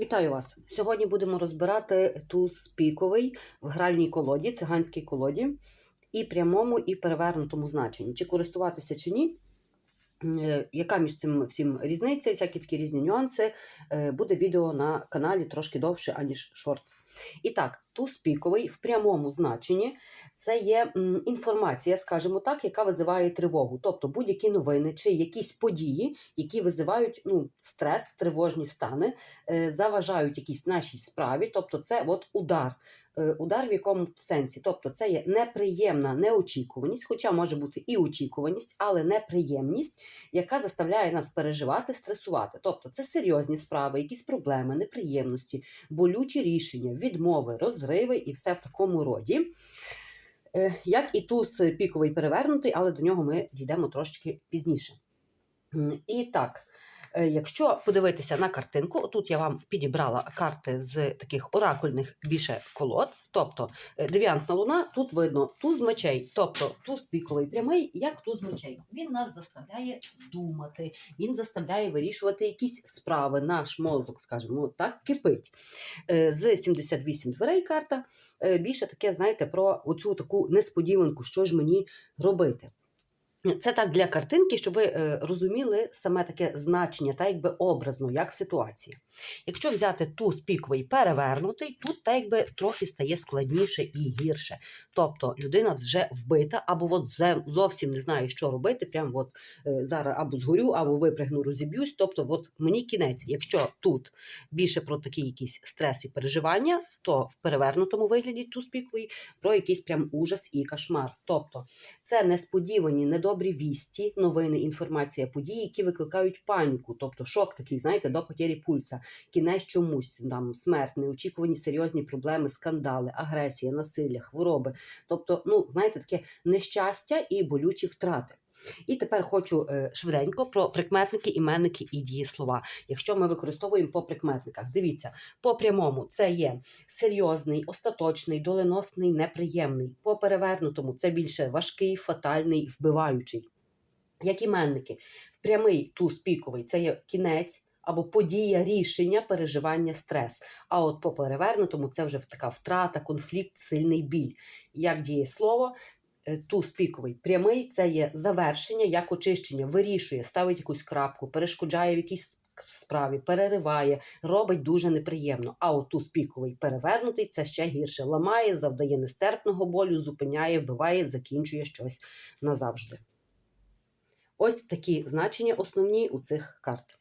Вітаю вас! Сьогодні будемо розбирати туз піковий в гральній колоді, циганській колоді, і прямому, і перевернутому значенні. Чи користуватися чи ні? Е, Яка між цим всім різниця, всякі такі різні нюанси, е, буде відео на каналі трошки довше, аніж шортс. І так, туз піковий в прямому значенні це є інформація, скажімо так, яка визиває тривогу. Тобто будь-які новини чи якісь події, які визивають ну, стрес, тривожні стани, е, заважають якійсь нашій справі. Тобто, це от удар. Е, Удар в якому сенсі? Тобто, це є неприємна неочікуваність, хоча може бути і очікуваність, але неприємність, яка заставляє нас переживати, стресувати. Тобто, це серйозні справи, якісь проблеми, неприємності, болючі рішення, відмови, розриви і все в такому роді. Е, Як і туз піковий перевернутий, але до нього ми дійдемо трошки пізніше. І так, якщо подивитися на картинку, тут я вам підібрала карти з таких оракульних більше колод. Тобто е, девіантна луна, тут видно туз мечей, тобто туз піковий прямий, як туз мечей. Він нас заставляє думати, він заставляє вирішувати якісь справи. Наш мозок, скажімо, так кипить. Е, З 78 дверей карта е, більше таке, знаєте, про оцю таку несподіванку, що ж мені робити. Це так для картинки, щоб ви е, розуміли саме таке значення, та якби образно, як ситуація. Якщо взяти туз піковий перевернутий, тут та якби трохи стає складніше і гірше. Тобто людина вже вбита, або от зовсім не знає, що робити. Прям от е, зараз або згорю, або випрягну, розіб'юсь. Тобто, от мені кінець. Якщо тут більше про такі якісь стрес і переживання, то в перевернутому вигляді туз піковий про якийсь прям ужас і кошмар. Тобто це несподівані, недобрі вісті, новини, інформація, події, які викликають паніку, тобто шок такий, знаєте, до потері пульса, кінець чомусь, там смерть, неочікувані серйозні проблеми, скандали, агресія, насилля, хвороби. Тобто, ну, знаєте, таке нещастя і болючі втрати. І тепер хочу е, швиденько про прикметники, іменники і дієслова. Якщо ми використовуємо по прикметниках, дивіться, по прямому це є серйозний, остаточний, доленосний, неприємний. По перевернутому це більше важкий, фатальний, вбиваючий. Як іменники, прямий туз піковий це є кінець або подія, рішення, переживання, стрес. А от по перевернутому це вже така втрата, конфлікт, сильний біль. Як дієслово, е, туз піковий прямий це є завершення, як очищення, вирішує, ставить якусь крапку, перешкоджає в якійсь справі, перериває, робить дуже неприємно. А от туз піковий перевернутий це ще гірше. Ламає, завдає нестерпного болю, зупиняє, вбиває, закінчує щось назавжди. Ось такі значення основні у цих карт.